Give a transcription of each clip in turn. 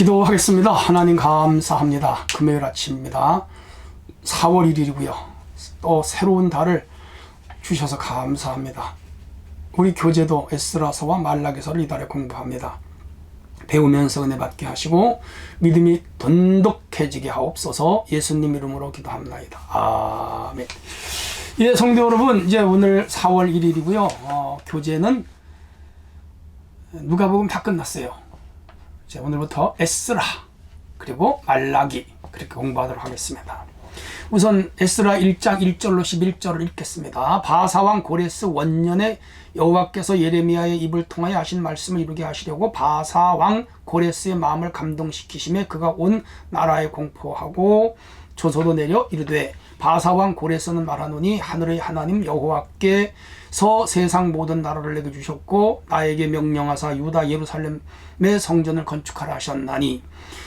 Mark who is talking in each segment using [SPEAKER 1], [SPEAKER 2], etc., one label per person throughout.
[SPEAKER 1] 기도하겠습니다. 하나님 감사합니다. 금요일 아침입니다. 4월 1일이고요. 또 새로운 달을 주셔서 감사합니다. 우리 교재도 에스라서와 말라기서를 이달에 공부합니다. 배우면서 은혜 받게 하시고 믿음이 돈독해지게 하옵소서 예수님 이름으로 기도합니다. 아멘. 예, 성도 여러분, 이제 오늘 4월 1일이고요. 어, 교재는 누가복음 다 끝났어요. 이제 오늘부터 에스라 그리고 말라기 그렇게 공부하도록 하겠습니다. 우선 에스라 1장 1절로 11절을 읽겠습니다. 바사왕 고레스 원년에 여호와께서 예레미야의 입을 통하여 하신 말씀을 이루게 하시려고 바사왕 고레스의 마음을 감동시키심에 그가 온 나라에 공포하고 조서도 내려 이르되 바사왕 고레스는 말하노니 하늘의 하나님 여호와께 서 세상 모든 나라를 내게 주셨고 나에게 명령하사 유다 예루살렘의 성전을 건축하라 하셨나니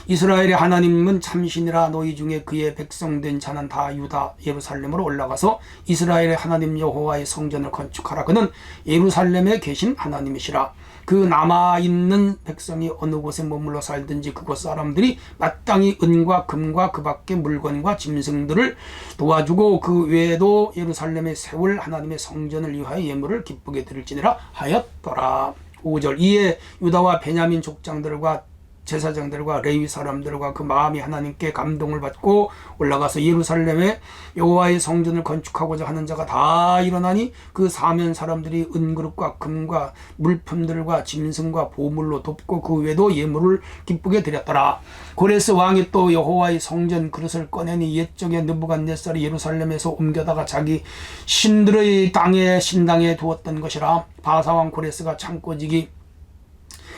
[SPEAKER 1] 이스라엘의 하나님은 참신이라 너희 중에 그의 백성된 자는 다 유다 예루살렘으로 올라가서 이스라엘의 하나님 여호와의 성전을 건축하라. 그는 예루살렘에 계신 하나님이시라. 그 남아 있는 백성이 어느 곳에 머물러 살든지 그곳 사람들이 마땅히 은과 금과 그 밖의 물건과 짐승들을 도와주고 그 외에도 예루살렘에 세울 하나님의 성전을 위하여 예물을 기쁘게 드릴지니라 하였더라. 5절 이에 유다와 베냐민 족장들과 제사장들과 레위 사람들과 그 마음이 하나님께 감동을 받고 올라가서 예루살렘에 여호와의 성전을 건축하고자 하는 자가 다 일어나니 그 사면 사람들이 은그릇과 금과 물품들과 짐승과 보물로 돕고 그 외에도 예물을 기쁘게 드렸더라. 고레스 왕이 또 여호와의 성전 그릇을 꺼내니 옛적에 느부갓네살이 예루살렘에서 옮겨다가 자기 신들의 땅에 신당에 두었던 것이라 바사왕 고레스가 창고지기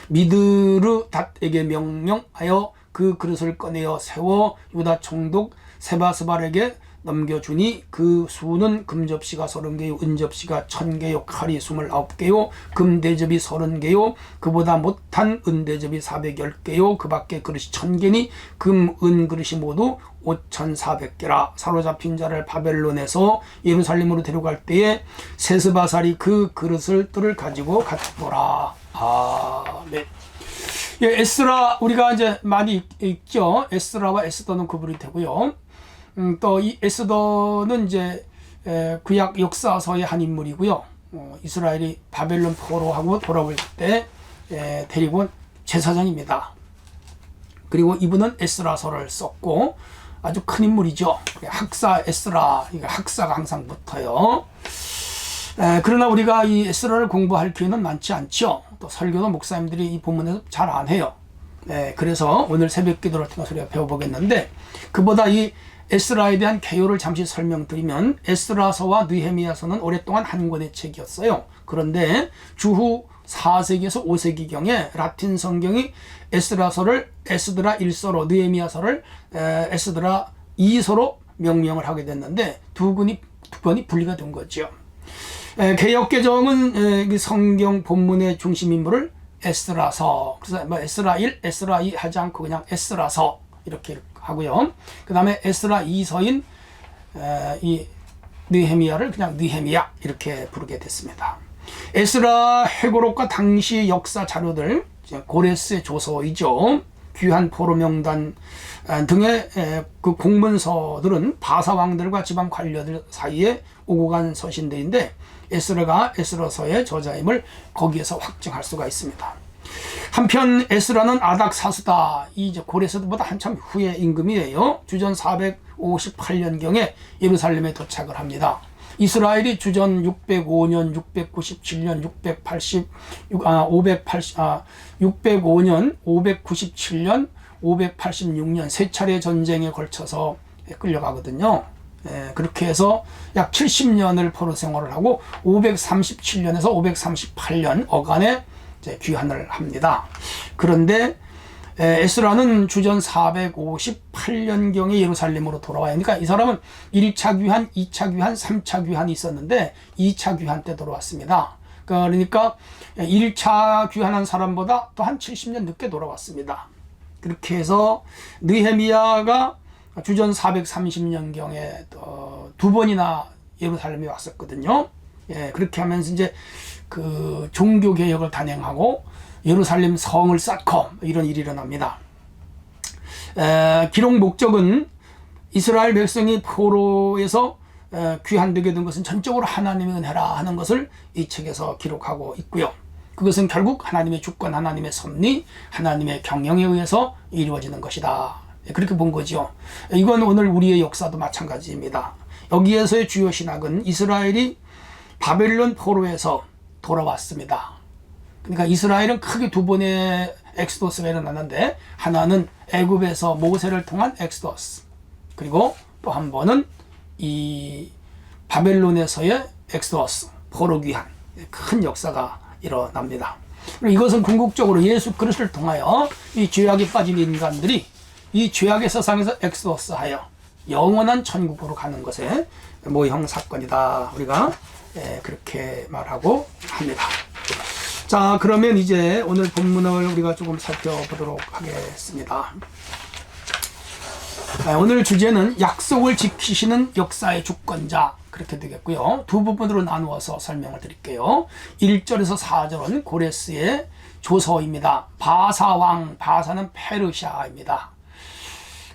[SPEAKER 1] 미드르 닷에게 명령하여 그 그릇을 꺼내어 세워 유다 총독 세바스발에게 넘겨주니 그 수는 금접시가 서른 개요 은접시가 천 개요 칼이 스물아홉 개요 금대접이 서른 개요 그보다 못한 은대접이 사백열 개요 그 밖에 그릇이 천 개니 금, 은 그릇이 모두 오천사백 개라. 사로잡힌 자를 바벨론에서 예루살렘으로 데려갈 때에 세스바살이 그 그릇을 뜰을 가지고 갔더라 아멘 예, 에스라 우리가 이제 많이 읽, 죠 에스라와 에스더는 구분이 되고요. 음, 또 이 에스더는 이제 에, 구약 역사서의 한 인물이고요. 어, 이스라엘이 바벨론 포로하고 돌아올 때 에, 데리고 온 제사장입니다. 그리고 이분은 에스라서를 썼고 아주 큰 인물이죠. 학사 에스라, 이거 학사가 항상 붙어요. 에, 그러나 우리가 이 에스라를 공부할 기회는 많지 않죠. 또 설교도 목사님들이 이 본문에서 잘 안 해요. 에, 그래서 오늘 새벽 기도를 통해서 우리가 배워보겠는데 그보다 이 에스라에 대한 개요를 잠시 설명드리면 에스라서와 느헤미야서는 오랫동안 한 권의 책이었어요. 그런데 주후 4세기에서 5세기경에 라틴 성경이 에스라서를 에스드라 1서로 느헤미야서를 에스드라 2서로 명명을 하게 됐는데 두 권이 두 권이 분리가 된 거죠. 개혁 개정은 성경 본문의 중심 인물을 에스라서 그래서 뭐 에스라 1, 에스라 2 하지 않고 그냥 에스라서 이렇게 하고요. 그 다음에 에스라 2서인 이 느헤미야를 그냥 느헤미야 이렇게 부르게 됐습니다. 에스라 회고록과 당시 역사 자료들 고레스의 조서이죠. 귀한 포로 명단 등의 그 공문서들은 바사 왕들과 지방 관료들 사이에 오고 간 서신들인데 에스라가 에스라서의 저자임을 거기에서 확증할 수가 있습니다. 한편 에스라는 아닥 사수다. 이제 고레스보다 한참 후의 임금이에요. 주전 458년경에 예루살렘에 도착을 합니다. 이스라엘이 주전 605년, 697년, 680, 아, 580, 아, 605년, 597년, 586년 세 차례 전쟁에 걸쳐서 끌려가거든요. 예, 그렇게 해서 약 70년을 포로 생활을 하고 537년에서 538년 어간에 귀환을 합니다. 그런데 에스라는 주전 458년경에 예루살렘으로 돌아와야 하니까 이 사람은 1차 귀환, 2차 귀환, 3차 귀환이 있었는데 2차 귀환 때 돌아왔습니다. 그러니까 1차 귀환한 사람보다 또 한 70년 늦게 돌아왔습니다. 그렇게 해서 느헤미야가 주전 430년경에 두 번이나 예루살렘에 왔었거든요. 예, 그렇게 하면서 이제 그 종교 개혁을 단행하고 예루살렘 성을 쌓고 이런 일이 일어납니다. 에, 기록 목적은 이스라엘 백성이 포로에서 에, 귀환되게 된 것은 전적으로 하나님의 은혜라 하는 것을 이 책에서 기록하고 있고요. 그것은 결국 하나님의 주권, 하나님의 섭리, 하나님의 경영에 의해서 이루어지는 것이다. 그렇게 본 거죠. 이건 오늘 우리의 역사도 마찬가지입니다. 여기에서의 주요 신학은 이스라엘이 바벨론 포로에서 돌아왔습니다. 그러니까 이스라엘은 크게 두 번의 엑스도스가 일어났는데 하나는 애굽에서 모세를 통한 엑스도스 그리고 또 한 번은 이 바벨론에서의 엑스도스 포로 귀환 큰 역사가 일어납니다. 이것은 궁극적으로 예수 그리스도를 통하여 이 죄악에 빠진 인간들이 이 죄악의 세상에서 엑스도스하여 영원한 천국으로 가는 것의 모형 사건이다. 우리가 예, 그렇게 말하고 합니다. 자, 그러면 이제 오늘 본문을 우리가 조금 살펴보도록 하겠습니다. 아, 오늘 주제는 약속을 지키시는 역사의 주권자 그렇게 되겠고요. 두 부분으로 나누어서 설명을 드릴게요. 1절에서 4절은 고레스의 조서입니다. 바사왕, 바사는 페르시아입니다.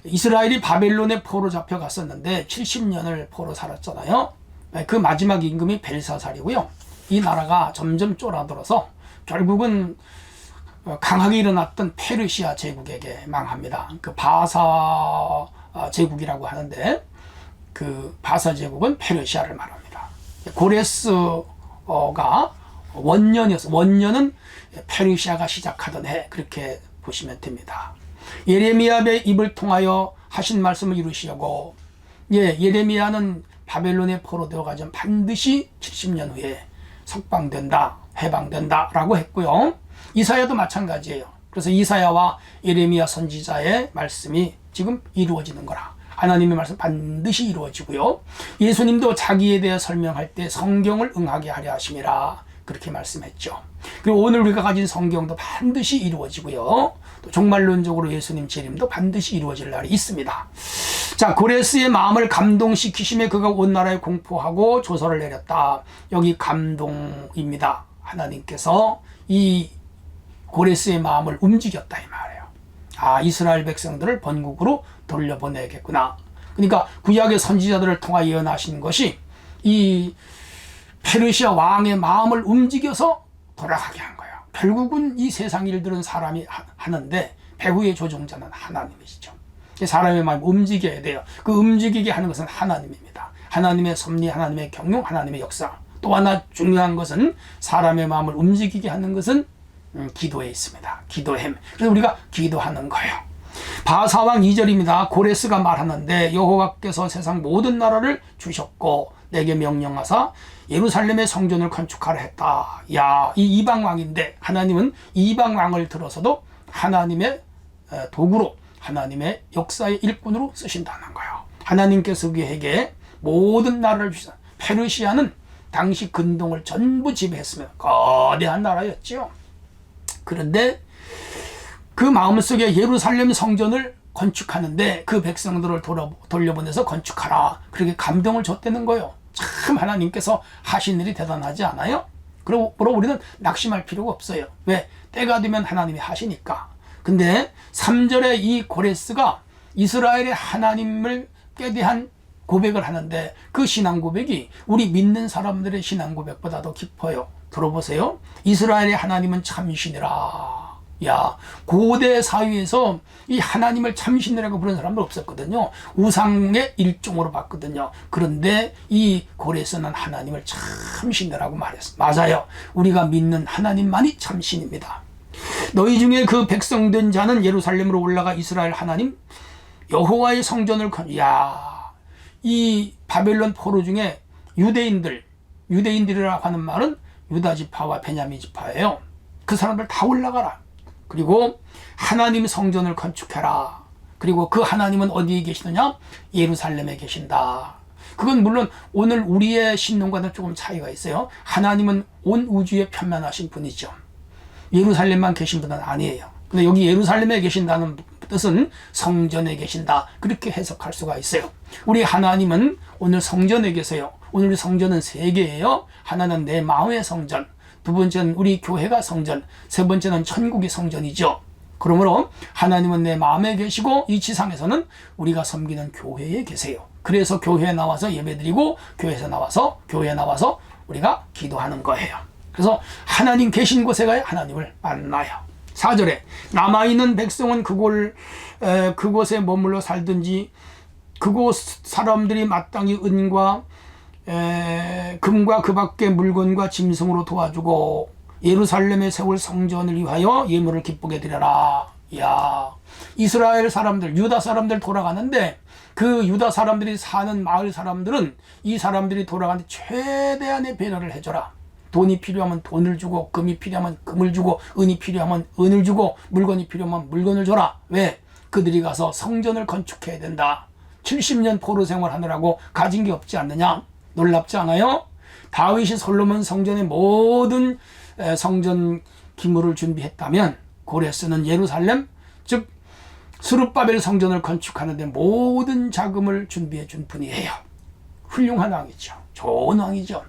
[SPEAKER 1] 이스라엘이 바벨론에 포로 잡혀갔었는데 70년을 포로 살았잖아요. 그 마지막 임금이 벨사살이고요. 이 나라가 점점 쫄아들어서 결국은 강하게 일어났던 페르시아 제국에게 망합니다. 그 바사 제국이라고 하는데 그 바사 제국은 페르시아를 말합니다. 고레스가 원년이었어. 원년은 페르시아가 시작하던 해 그렇게 보시면 됩니다. 예레미야의 입을 통하여 하신 말씀을 이루시려고 예, 예레미야는 바벨론에 포로되어 가면 반드시 70년 후에 석방된다, 해방된다 라고 했고요. 이사야도 마찬가지예요. 그래서 이사야와 예레미야 선지자의 말씀이 지금 이루어지는 거라. 하나님의 말씀 반드시 이루어지고요. 예수님도 자기에 대해 설명할 때 성경을 응하게 하려 하심이라 그렇게 말씀했죠. 그리고 오늘 우리가 가진 성경도 반드시 이루어지고요. 또 종말론적으로 예수님 재림도 반드시 이루어질 날이 있습니다. 자, 고레스의 마음을 감동시키심에 그가 온 나라에 공포하고 조서를 내렸다. 여기 감동입니다. 하나님께서 이 고레스의 마음을 움직였다 이 말이에요. 아, 이스라엘 백성들을 번국으로 돌려보내겠구나. 그러니까 구약의 선지자들을 통하 예언하신 것이 이 페르시아 왕의 마음을 움직여서 돌아가게 한 거예요. 결국은 이 세상 일들은 사람이 하는데 배후의 조종자는 하나님이시죠. 사람의 마음 움직여야 돼요. 그 움직이게 하는 것은 하나님입니다. 하나님의 섭리, 하나님의 경영, 하나님의 역사. 또 하나 중요한 것은 사람의 마음을 움직이게 하는 것은 음, 기도에 있습니다. 기도햄. 그래서 우리가 기도하는 거예요. 바사왕 2절입니다. 고레스가 말하는데 여호와께서 세상 모든 나라를 주셨고 내게 명령하사 예루살렘의 성전을 건축하라 했다. 야, 이 이방 왕인데 하나님은 이방 왕을 들어서도 하나님의 도구로 하나님의 역사의 일꾼으로 쓰신다는 거예요. 하나님께서 그에게 모든 나라를 주신 페르시아는 당시 근동을 전부 지배했으며 거대한 나라였지요. 그런데 그 마음속에 예루살렘 성전을 건축하는데 그 백성들을 돌려보내서 건축하라. 그렇게 감동을 줬다는 거예요. 참 하나님께서 하신 일이 대단하지 않아요? 그리고 우리는 낙심할 필요가 없어요. 왜? 때가 되면 하나님이 하시니까. 근데 3절에 이 고레스가 이스라엘의 하나님을 께 대한 고백을 하는데 그 신앙 고백이 우리 믿는 사람들의 신앙 고백보다도 깊어요. 들어보세요. 이스라엘의 하나님은 참신이라. 야, 고대 사회에서 이 하나님을 참신이라고 부르는 사람들 없었거든요. 우상의 일종으로 봤거든요. 그런데 이 고레스는 하나님을 참신이라고 말했어. 맞아요. 우리가 믿는 하나님만이 참신입니다. 너희 중에 그 백성된 자는 예루살렘으로 올라가 이스라엘 하나님 여호와의 성전을 건. 야, 이 바벨론 포로 중에 유대인들, 유대인들이라고 하는 말은 유다 지파와 베냐민 지파예요. 그 사람들 다 올라가라. 그리고 하나님 성전을 건축해라. 그리고 그 하나님은 어디에 계시느냐? 예루살렘에 계신다. 그건 물론 오늘 우리의 신론과는 조금 차이가 있어요. 하나님은 온 우주에 편만하신 분이죠. 예루살렘만 계신 분은 아니에요. 근데 여기 예루살렘에 계신다는 뜻은 성전에 계신다. 그렇게 해석할 수가 있어요. 우리 하나님은 오늘 성전에 계세요. 오늘 성전은 세 개예요. 하나는 내 마음의 성전, 두 번째는 우리 교회가 성전, 세 번째는 천국의 성전이죠. 그러므로 하나님은 내 마음에 계시고 이 지상에서는 우리가 섬기는 교회에 계세요. 그래서 교회에 나와서 예배드리고 교회에서 나와서 교회에 나와서 우리가 기도하는 거예요. 그래서 하나님 계신 곳에 가야 하나님을 만나요. 4절에 남아 있는 백성은 그곳, 에, 그곳에 머물러 살든지 그곳 사람들이 마땅히 은과 에, 금과 그 밖의 물건과 짐승으로 도와주고 예루살렘에 세울 성전을 위하여 예물을 기쁘게 드려라. 야, 이스라엘 사람들, 유다 사람들 돌아가는데 그 유다 사람들이 사는 마을 사람들은 이 사람들이 돌아가는데 최대한의 배려를 해줘라. 돈이 필요하면 돈을 주고 금이 필요하면 금을 주고 은이 필요하면 은을 주고 물건이 필요하면 물건을 줘라. 왜? 그들이 가서 성전을 건축해야 된다. 70년 포로 생활하느라고 가진 게 없지 않느냐? 놀랍지 않아요? 다윗이 솔로몬 성전의 모든 성전 기물을 준비했다면 고레스는 예루살렘 즉 수르바벨 성전을 건축하는데 모든 자금을 준비해 준 분이에요. 훌륭한 왕이죠. 좋은 왕이죠.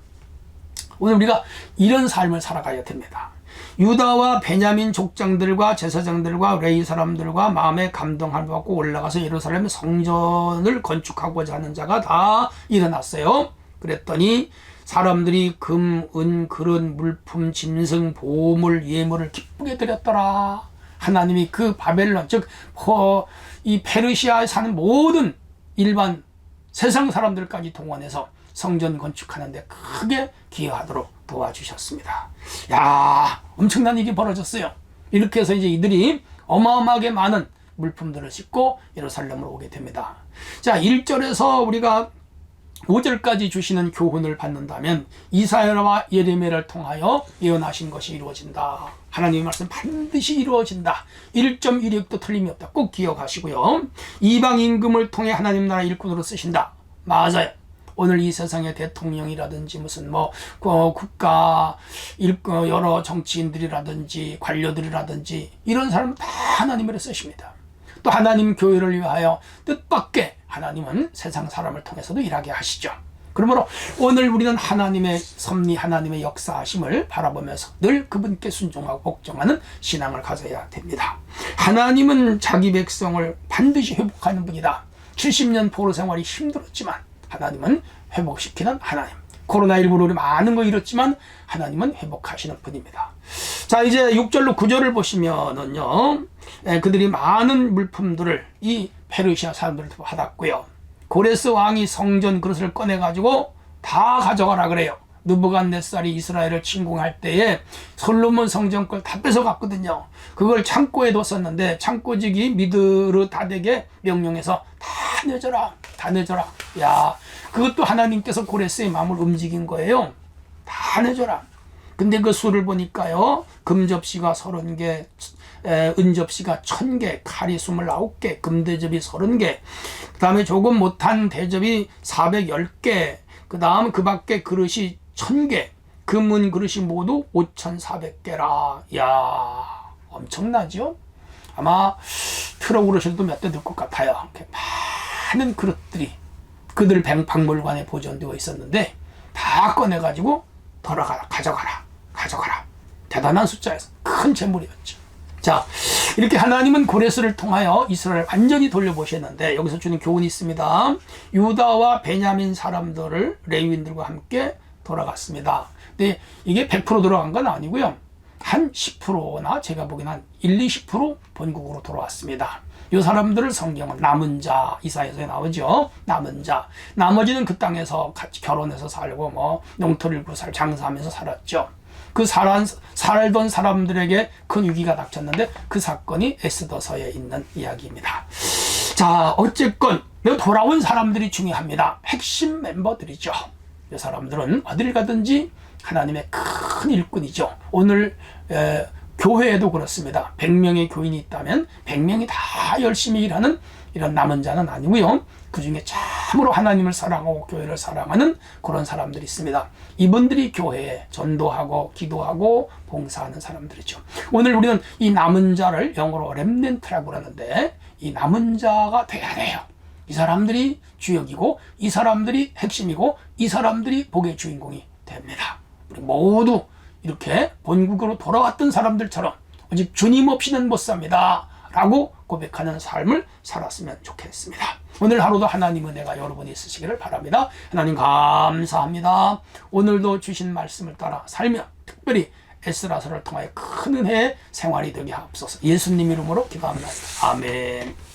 [SPEAKER 1] 오늘 우리가 이런 삶을 살아가야 됩니다. 유다와 베냐민 족장들과 제사장들과 레이 사람들과 마음에 감동을 받고 올라가서 예루살렘 성전을 건축하고자 하는 자가 다 일어났어요. 그랬더니 사람들이 금, 은, 그릇, 물품, 짐승, 보물, 예물을 기쁘게 드렸더라. 하나님이 그 바벨론, 즉, 이 페르시아에 사는 모든 일반 세상 사람들까지 동원해서 성전 건축하는데 크게 기여하도록 도와주셨습니다. 야, 엄청난 일이 벌어졌어요. 이렇게 해서 이제 이들이 어마어마하게 많은 물품들을 싣고 예루살렘으로 오게 됩니다. 자, 1절에서 우리가 5절까지 주시는 교훈을 받는다면 이사야와 예레미야를 통하여 예언하신 것이 이루어진다. 하나님의 말씀 반드시 이루어진다. 1.16도 틀림이 없다. 꼭 기억하시고요. 이방 임금을 통해 하나님 나라 일꾼으로 쓰신다. 맞아요. 오늘 이 세상의 대통령이라든지 무슨 뭐 어, 국가 어, 여러 정치인들이라든지 관료들이라든지 이런 사람 다 하나님을 쓰십니다. 또 하나님 교회를 위하여 뜻밖의 하나님은 세상 사람을 통해서도 일하게 하시죠. 그러므로 오늘 우리는 하나님의 섭리, 하나님의 역사하심을 바라보면서 늘 그분께 순종하고 복종하는 신앙을 가져야 됩니다. 하나님은 자기 백성을 반드시 회복하는 분이다. 70년 포로 생활이 힘들었지만 하나님은 회복시키는 하나님. 코로나19로 우리 많은 거 잃었지만 하나님은 회복하시는 분입니다. 자, 이제 6절로 9절을 보시면은요, 예, 그들이 많은 물품들을 이 페르시아 사람들한테 받았고요. 고레스 왕이 성전 그릇을 꺼내 가지고 다 가져가라 그래요. 느부갓네살이 이스라엘을 침공할 때에 솔로몬 성전 걸 다 뺏어갔거든요. 그걸 창고에 뒀었는데 창고직이 미드르 다덱에 명령해서 다 내줘라, 다 내줘라. 야, 그것도 하나님께서 고레스의 마음을 움직인 거예요. 다 내줘라. 근데 그 수를 보니까요, 금접시가 서른 개, 은접시가 천 개, 칼이 스물아홉 개, 금대접이 서른 개, 그 다음에 조금 못한 대접이 사백열 개, 그 다음 그 밖에 그릇이 천 개, 금은 그릇이 모두 오천사백 개라. 야 엄청나죠? 아마 트럭 그릇도 몇대될것 같아요. 많은 그릇들이 그들 박물관에 보존되어 있었는데 다 꺼내가지고 돌아가라, 가져가라, 가져가라. 대단한 숫자에서 큰 재물이었죠. 자, 이렇게 하나님은 고레스를 통하여 이스라엘을 완전히 돌려보셨는데 여기서 주는 교훈이 있습니다. 유다와 베냐민 사람들을 레위인들과 함께 돌아갔습니다. 근데 이게 100% 돌아간 건 아니고요. 한 10%나 제가 보기엔 한 1, 20% 본국으로 돌아왔습니다. 이 사람들을 성경은 남은 자 이사에서 나오죠. 남은 자. 나머지는 그 땅에서 같이 결혼해서 살고 뭐 농토를 일고 살 장사하면서 살았죠. 그 살한, 살던 사람들에게 큰 위기가 닥쳤는데 그 사건이 에스더서에 있는 이야기입니다. 자, 어쨌건 돌아온 사람들이 중요합니다. 핵심 멤버들이죠. 이 사람들은 어딜 가든지 하나님의 큰 일꾼이죠. 오늘 에, 교회에도 그렇습니다. 100명의 교인이 있다면 100명이 다 열심히 일하는 이런 남은 자는 아니고요. 그 중에 참으로 하나님을 사랑하고 교회를 사랑하는 그런 사람들이 있습니다. 이분들이 교회에 전도하고 기도하고 봉사하는 사람들이죠. 오늘 우리는 이 남은 자를 영어로 렘넨트라고 하는데 이 남은 자가 돼야 돼요. 이 사람들이 주역이고 이 사람들이 핵심이고 이 사람들이 복의 주인공이 됩니다. 모두 이렇게 본국으로 돌아왔던 사람들처럼 오직 주님 없이는 못 삽니다. 라고 고백하는 삶을 살았으면 좋겠습니다. 오늘 하루도 하나님 은혜가 여러분이 있으시기를 바랍니다. 하나님 감사합니다. 오늘도 주신 말씀을 따라 살며 특별히 에스라서를 통하여 큰 은혜의 생활이 되게 하옵소서. 예수님 이름으로 기도합니다. 아멘.